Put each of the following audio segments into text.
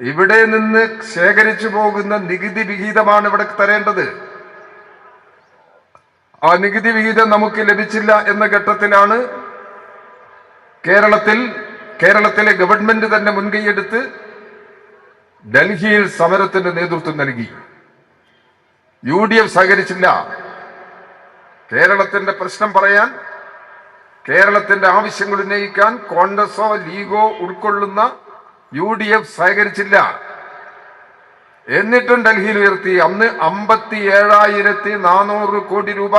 ഇവിടെ നിന്ന് ശേഖരിച്ചു പോകുന്ന നികുതി വിഹിതമാണ് ഇവിടെ തരേണ്ടത്. ആ നികുതി വിഹിതം നമുക്ക് ലഭിച്ചില്ല എന്ന ഘട്ടത്തിലാണ് കേരളത്തിൽ കേരളത്തിലെ ഗവൺമെന്റ് തന്നെ മുൻകൈയെടുത്ത് ഡൽഹിയിൽ സമരത്തിന്റെ നേതൃത്വം നൽകി. യു ഡി എഫ് സഹകരിച്ചില്ല. കേരളത്തിന്റെ പ്രശ്നം പറയാൻ കേരളത്തിന്റെ ആവശ്യങ്ങൾ ഉന്നയിക്കാൻ കോൺഗ്രസോ ലീഗോ ഉൾക്കൊള്ളുന്ന യു ഡി എഫ് സഹകരിച്ചില്ല. എന്നിട്ടും ഡൽഹിയിൽ ഉയർത്തി. അന്ന് അമ്പത്തി ഏഴായിരത്തി നാനൂറ് കോടി രൂപ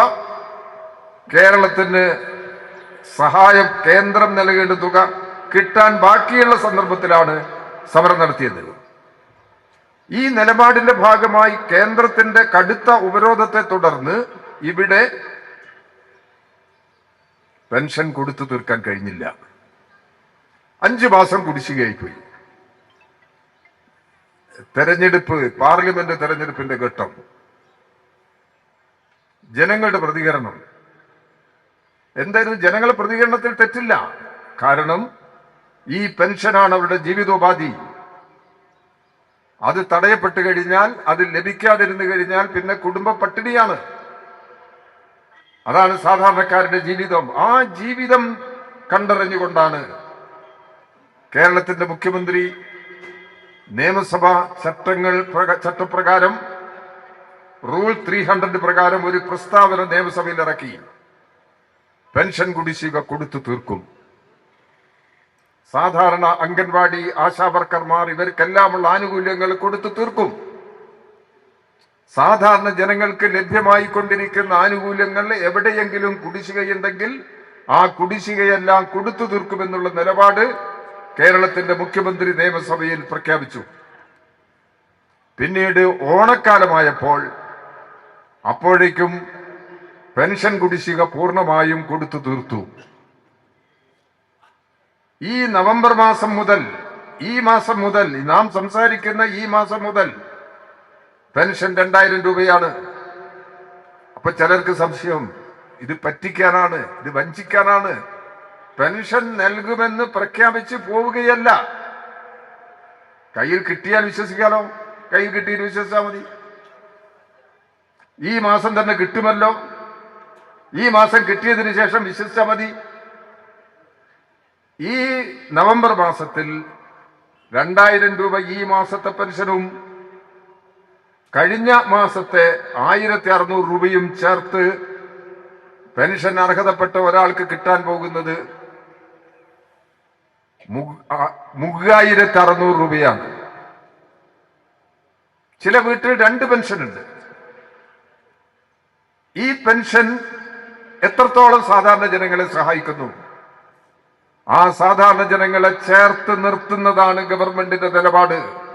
കേരളത്തിന് സഹായം കേന്ദ്രം നൽകേണ്ട തുക കിട്ടാൻ ബാക്കിയുള്ള സന്ദർഭത്തിലാണ് സമരം നടത്തിയത്. ഈ നിലപാടിന്റെ ഭാഗമായി കേന്ദ്രത്തിന്റെ കടുത്ത ഉപരോധത്തെ തുടർന്ന് ഇവിടെ പെൻഷൻ കൊടുത്തു തീർക്കാൻ കഴിഞ്ഞില്ല. അഞ്ചു മാസം കുടിശ്ശികയായിപ്പോയി. തെരഞ്ഞെടുപ്പ് പാർലമെന്റ് തെരഞ്ഞെടുപ്പിന്റെ ഘട്ടം. ജനങ്ങളുടെ പ്രതികരണം. എന്തായിരുന്നു ജനങ്ങളുടെ പ്രതികരണത്തിൽ തെറ്റില്ല. കാരണം ഈ പെൻഷനാണ് അവരുടെ ജീവിതോപാധി. അത് തടയപ്പെട്ട് കഴിഞ്ഞാൽ അത് ലഭിക്കാതിരുന്നു കഴിഞ്ഞാൽ പിന്നെ കുടുംബ പട്ടിണിയാണ്. അതാണ് സാധാരണക്കാരുടെ ജീവിതം. ആ ജീവിതം കണ്ടറിഞ്ഞുകൊണ്ടാണ് കേരളത്തിന്റെ മുഖ്യമന്ത്രി നിയമസഭാ ചട്ടങ്ങൾ പ്രക- ചട്ടപ്രകാരം റൂൾ ത്രീ ഹൺഡ്രഡ് പ്രകാരം ഒരു പ്രസ്താവന നിയമസഭയിൽ ഇറക്കി. പെൻഷൻ കുടിശ്ശിക കൊടുത്തു തീർക്കും. സാധാരണ അംഗൻവാടി ആശാവർക്കർമാർ ഇവർക്കെല്ലാമുള്ള ആനുകൂല്യങ്ങൾ കൊടുത്തു തീർക്കും. സാധാരണ ജനങ്ങൾക്ക് ലഭ്യമായി കൊണ്ടിരിക്കുന്ന ആനുകൂല്യങ്ങൾ എവിടെയെങ്കിലും കുടിശ്ശികയുണ്ടെങ്കിൽ ആ കുടിശ്ശികയെല്ലാം കൊടുത്തു തീർക്കുമെന്നുള്ള നിലപാട് കേരളത്തിന്റെ മുഖ്യമന്ത്രി നിയമസഭയിൽ പ്രഖ്യാപിച്ചു. പിന്നീട് ഓണക്കാലമായപ്പോൾ അപ്പോഴേക്കും പെൻഷൻ കുടിശ്ശിക പൂർണമായും കൊടുത്തു തീർത്തു. ഈ നവംബർ മാസം മുതൽ ഈ മാസം മുതൽ നാം സംസാരിക്കുന്ന ഈ മാസം മുതൽ പെൻഷൻ രണ്ടായിരം രൂപയാണ്. അപ്പൊ ചിലർക്ക് സംശയം ഇത് പറ്റിക്കാനാണ് ഇത് വഞ്ചിക്കാനാണ്. പെൻഷൻ നൽകുമെന്ന് പ്രഖ്യാപിച്ച് പോവുകയല്ല. കയ്യിൽ കിട്ടിയാൽ വിശ്വസിക്കാലോ? കയ്യിൽ കിട്ടിയിട്ട് വിശ്വസിച്ചാൽ മതി. ഈ മാസം തന്നെ കിട്ടുമല്ലോ. ഈ മാസം കിട്ടിയതിന് ശേഷം വിശ്വസിച്ചാൽ മതി. ഈ നവംബർ മാസത്തിൽ രണ്ടായിരം രൂപ ഈ മാസത്തെ പെൻഷനും കഴിഞ്ഞ മാസത്തെ ആയിരത്തി അറുന്നൂറ് രൂപയും ചേർത്ത് പെൻഷൻ അർഹതപ്പെട്ട ഒരാൾക്ക് കിട്ടാൻ പോകുന്നത് മൂവായിരത്തി അറുന്നൂറ് രൂപയാണ്. ചില വീട്ടിൽ രണ്ട് പെൻഷൻ ഉണ്ട്. ഈ പെൻഷൻ എത്രത്തോളം സാധാരണ ജനങ്ങളെ സഹായിക്കുന്നു? ആ സാധാരണ ജനങ്ങളെ ചേർത്ത് നിർത്തുന്നതാണ് ഗവൺമെന്റിന്റെ നിലപാട്.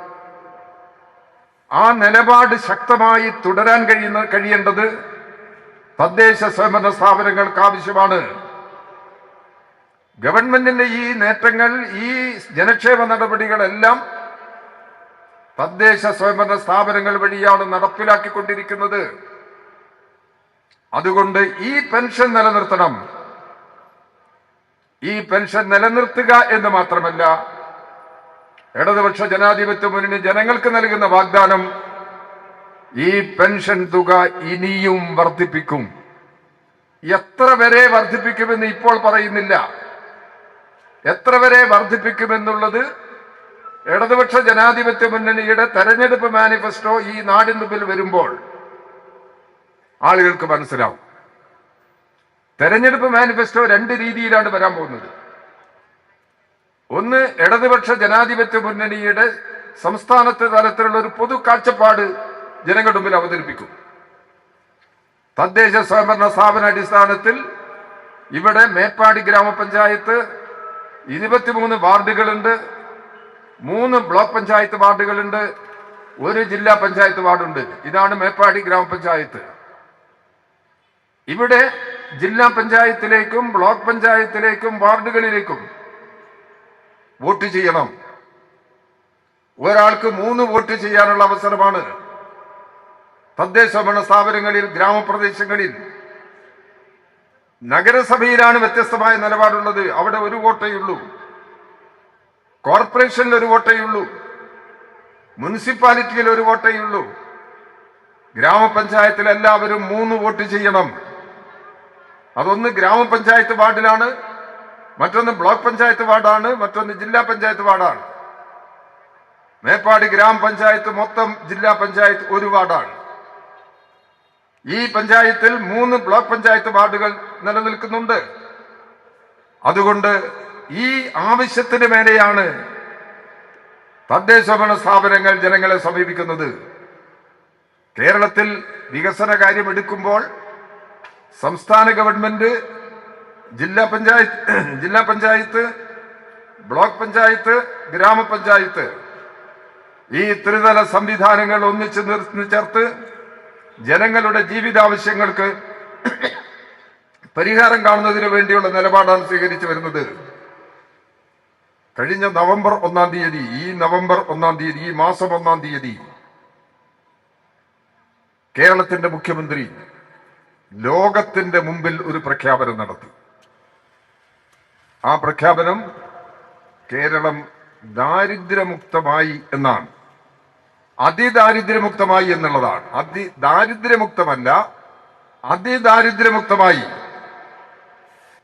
ആ നിലപാട് ശക്തമായി തുടരാൻ കഴിയുന്ന കഴിയേണ്ടത് തദ്ദേശ സ്വയംഭരണ സ്ഥാപനങ്ങൾക്ക് ആവശ്യമാണ്. ഗവൺമെന്റിന്റെ ഈ നേട്ടങ്ങൾ ഈ ജനക്ഷേമ നടപടികളെല്ലാം തദ്ദേശ സ്വയംഭരണ സ്ഥാപനങ്ങൾ വഴിയാണ് നടപ്പിലാക്കിക്കൊണ്ടിരിക്കുന്നത്. അതുകൊണ്ട് ഈ പെൻഷൻ നിലനിർത്തണം. ഈ പെൻഷൻ നിലനിർത്തുക എന്ന് മാത്രമല്ല ഇടതുപക്ഷ ജനാധിപത്യ മുന്നണി ജനങ്ങൾക്ക് നൽകുന്ന വാഗ്ദാനം ഈ പെൻഷൻ തുക ഇനിയും വർദ്ധിപ്പിക്കും. എത്ര വരെ വർദ്ധിപ്പിക്കുമെന്ന് ഇപ്പോൾ പറയുന്നില്ല. എത്ര വരെ വർദ്ധിപ്പിക്കുമെന്നുള്ളത് ഇടതുപക്ഷ ജനാധിപത്യ മുന്നണിയുടെ തെരഞ്ഞെടുപ്പ് മാനിഫെസ്റ്റോ ഈ നാടിന് മുമ്പിൽ വരുമ്പോൾ ആളുകൾക്ക് മനസ്സിലാവും. തെരഞ്ഞെടുപ്പ് മാനിഫെസ്റ്റോ രണ്ട് രീതിയിലാണ് വരാൻ പോകുന്നത്. ഒന്ന് ഇടതുപക്ഷ ജനാധിപത്യ മുന്നണിയുടെ സംസ്ഥാനത്തെ തലത്തിലുള്ള ഒരു പൊതു കാഴ്ചപ്പാട് ജനങ്ങളുടെ മുമ്പിൽ അവതരിപ്പിക്കും. തദ്ദേശ സ്വയംഭരണ സ്ഥാപന അടിസ്ഥാനത്തിൽ ഇവിടെ മേപ്പാടി ഗ്രാമപഞ്ചായത്ത് ഇരുപത്തിമൂന്ന് വാർഡുകളുണ്ട്. മൂന്ന് ബ്ലോക്ക് പഞ്ചായത്ത് വാർഡുകളുണ്ട്. ഒരു ജില്ലാ പഞ്ചായത്ത് വാർഡുണ്ട്. ഇതാണ് മേപ്പാടി ഗ്രാമപഞ്ചായത്ത്. ഇവിടെ ജില്ലാ പഞ്ചായത്തിലേക്കും ബ്ലോക്ക് പഞ്ചായത്തിലേക്കും വാർഡുകളിലേക്കും വോട്ട് ചെയ്യണം. ഒരാൾക്ക് മൂന്ന് വോട്ട് ചെയ്യാനുള്ള അവസരമാണ് തദ്ദേശ ഭരണ സ്ഥാപനങ്ങളിൽ ഗ്രാമപ്രദേശങ്ങളിൽ നഗരസഭയിലാണ് വ്യത്യസ്തമായ നിലപാടുള്ളത്. അവിടെ ഒരു വോട്ടേ ഉള്ളൂ. കോർപ്പറേഷനിൽ ഒരു വോട്ടേ ഉള്ളൂ. മുനിസിപ്പാലിറ്റിയിൽ ഒരു വോട്ടേ ഉള്ളൂ. ഗ്രാമപഞ്ചായത്തിൽ എല്ലാവരും മൂന്ന് വോട്ട് ചെയ്യണം. അതൊന്ന് ഗ്രാമപഞ്ചായത്ത് വാർഡിലാണ് മറ്റൊന്ന് ബ്ലോക്ക് പഞ്ചായത്ത് വാർഡാണ് മറ്റൊന്ന് ജില്ലാ പഞ്ചായത്ത് വാർഡാണ്. മേപ്പാടി ഗ്രാമപഞ്ചായത്ത് മൊത്തം ജില്ലാ പഞ്ചായത്ത് ഒരു വാർഡാണ്. ഈ പഞ്ചായത്തിൽ മൂന്ന് ബ്ലോക്ക് പഞ്ചായത്ത് വാർഡുകൾ നിലനിൽക്കുന്നുണ്ട്. അതുകൊണ്ട് ഈ ആവശ്യത്തിന് മേലെയാണ് തദ്ദേശഭരണ സ്ഥാപനങ്ങൾ ജനങ്ങളെ സമീപിക്കുന്നത്. കേരളത്തിൽ വികസന കാര്യം എടുക്കുമ്പോൾ സംസ്ഥാന ഗവൺമെന്റ് ജില്ലാ പഞ്ചായത്ത് ജില്ലാ പഞ്ചായത്ത് ബ്ലോക്ക് പഞ്ചായത്ത് ഗ്രാമപഞ്ചായത്ത് ഈ ത്രിതല സംവിധാനങ്ങൾ ഒന്നിച്ച് നിർത്തി ചേർത്ത് ജനങ്ങളുടെ ജീവിതാവശ്യങ്ങൾക്ക് പരിഹാരം കാണുന്നതിന് വേണ്ടിയുള്ള നിലപാടാണ് സ്വീകരിച്ചു വരുന്നത്. കഴിഞ്ഞ നവംബർ ഒന്നാം തീയതി ഈ നവംബർ ഒന്നാം തീയതി ഈ മാസം ഒന്നാം തീയതി കേരളത്തിന്റെ മുഖ്യമന്ത്രി ലോകത്തിന്റെ മുമ്പിൽ ഒരു പ്രഖ്യാപനം നടത്തി. ആ പ്രഖ്യാപനം കേരളം ദാരിദ്ര്യമുക്തമായി എന്നാണ്. അതിദാരിദ്ര്യമുക്തമായി എന്നുള്ളതാണ്. അതി ദാരിദ്ര്യമുക്തമല്ല അതിദാരിദ്ര്യമുക്തമായി.